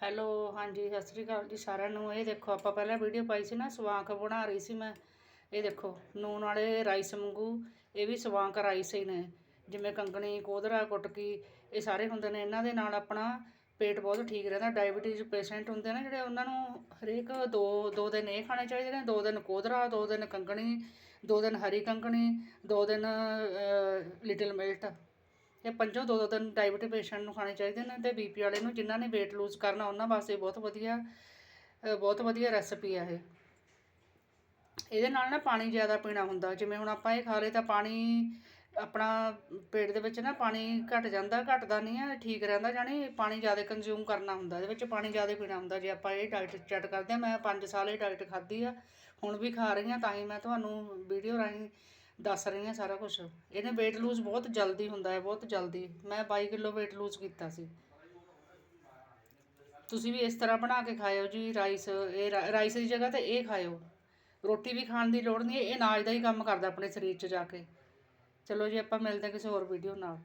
Hello ਹਾਂਜੀ, ਸਤਿ ਸ੍ਰੀ ਅਕਾਲ ਜੀ ਸਾਰਿਆਂ ਨੂੰ। ਇਹ ਦੇਖੋ, ਆਪਾਂ ਪਹਿਲਾਂ ਵੀਡੀਓ ਪਾਈ ਸੀ ਨਾ ਸਵਾਂਕ ਬਣਾ ਰਹੀ ਸੀ ਮੈਂ। ਇਹ ਦੇਖੋ ਨੂਨ ਵਾਲੇ ਰਾਈਸ ਵਾਂਗੂ, ਇਹ ਵੀ ਸਵਾਂਕ ਰਾਈਸ ਹੀ ਨੇ। ਜਿਵੇਂ ਕੰਗਣੀ, ਕੋਧਰਾ, ਕੁਟਕੀ, ਇਹ ਸਾਰੇ ਹੁੰਦੇ ਨੇ। ਇਹਨਾਂ ਦੇ ਨਾਲ ਆਪਣਾ ਪੇਟ ਬਹੁਤ ਠੀਕ ਰਹਿੰਦਾ। ਡਾਇਬਟੀਜ਼ ਪੇਸ਼ੈਂਟ ਹੁੰਦੇ ਨੇ ਜਿਹੜੇ ਉਹਨਾਂ ਨੂੰ ਹਰੇਕ ਦੋ ਦੋ ਦਿਨ ਇਹ ਖਾਣੇ ਚਾਹੀਦੇ ਨੇ। ਦੋ ਦਿਨ ਕੋਧਰਾ, ਦੋ ਦਿਨ ਕੰਗਣੀ, ਦੋ ਦਿਨ ਹਰੀ ਕੰਗਣੀ, ਦੋ ਦਿਨ ਲਿਟਲ ਮਿਲਟ ਇਹ ਪੰਜੋਂ ਦੋ ਦੋ ਦਿਨ ਡਾਇਬਟੀ ਪੇਸ਼ੈਂਟ ਨੂੰ ਖਾਣੇ ਚਾਹੀਦੇ ਨੇ ਤੇ ਬੀਪੀ ਵਾਲੇ ਨੂੰ ਜਿਨ੍ਹਾਂ ਨੇ weight lose ਕਰਨਾ ਉਹਨਾਂ ਵਾਸਤੇ ਬਹੁਤ ਵਧੀਆ ਬਹੁਤ ਵਧੀਆ ਰੈਸਪੀ ਆ ਇਹ। ਇਹਦੇ ਨਾਲ ਨਾ ਪਾਣੀ ਜ਼ਿਆਦਾ ਪੀਣਾ ਹੁੰਦਾ, ਜਿਵੇਂ ਹੁਣ ਆਪਾਂ ਇਹ ਖਾ ਲਏ ਤਾਂ ਪਾਣੀ ਆਪਣਾ ਪੇਟ ਦੇ ਵਿੱਚ ਨਾ ਪਾਣੀ ਘਟ ਜਾਂਦਾ, ਘਟਦਾ ਨਹੀਂ ਹੈ, ਠੀਕ ਰਹਿੰਦਾ, ਜਾਣੀ ਪਾਣੀ ਜ਼ਿਆਦਾ ਕੰਜ਼ਿਊਮ ਕਰਨਾ ਹੁੰਦਾ, ਇਹਦੇ ਵਿੱਚ ਪਾਣੀ ਜ਼ਿਆਦਾ ਪੀਣਾ ਹੁੰਦਾ, ਜੇ ਆਪਾਂ ਇਹ ਡਾਈਟ ਚੈੱਕ ਕਰਦੇ ਹਾਂ, ਮੈਂ 5 ਸਾਲ ਇਹ ਡਾਈਟ ਖਾਧੀ ਆ, ਹੁਣ ਵੀ ਖਾ ਰਹੀ ਹਾਂ, ਤਾਂ ਹੀ ਮੈਂ ਤੁਹਾਨੂੰ ਵੀਡੀਓ ਰਾਹੀਂ ਦੱਸ ਰਹੀ ਹਾਂ ਸਾਰਾ ਕੁਛ। ਇਹਨੇ weight lose ਬਹੁਤ ਜਲਦੀ ਹੁੰਦਾ ਹੈ, ਬਹੁਤ ਜਲਦੀ। ਮੈਂ 22 ਕਿਲੋ weight lose ਕੀਤਾ ਸੀ। ਤੁਸੀਂ ਵੀ ਇਸ ਤਰ੍ਹਾਂ ਬਣਾ ਕੇ ਖਾਇਓ ਜੀ ਰਾਈਸ ਇਹ ਰਾ- ਰਾਈਸ ਦੀ ਜਗ੍ਹਾ ਤੇ ਇਹ ਖਾਇਓ। ਰੋਟੀ ਵੀ ਖਾਣ ਦੀ ਲੋੜ ਨਹੀਂ ਇਹ ਅਨਾਜ ਦਾ ਹੀ ਕੰਮ ਕਰਦਾ ਆਪਣੇ ਸਰੀਰ 'ਚ ਜਾ ਕੇ। ਚਲੋ ਜੀ ਆਪਾਂ ਮਿਲਦੇ ਹਾਂ ਕਿਸੇ ਹੋਰ ਵੀਡੀਓ ਨਾਲ।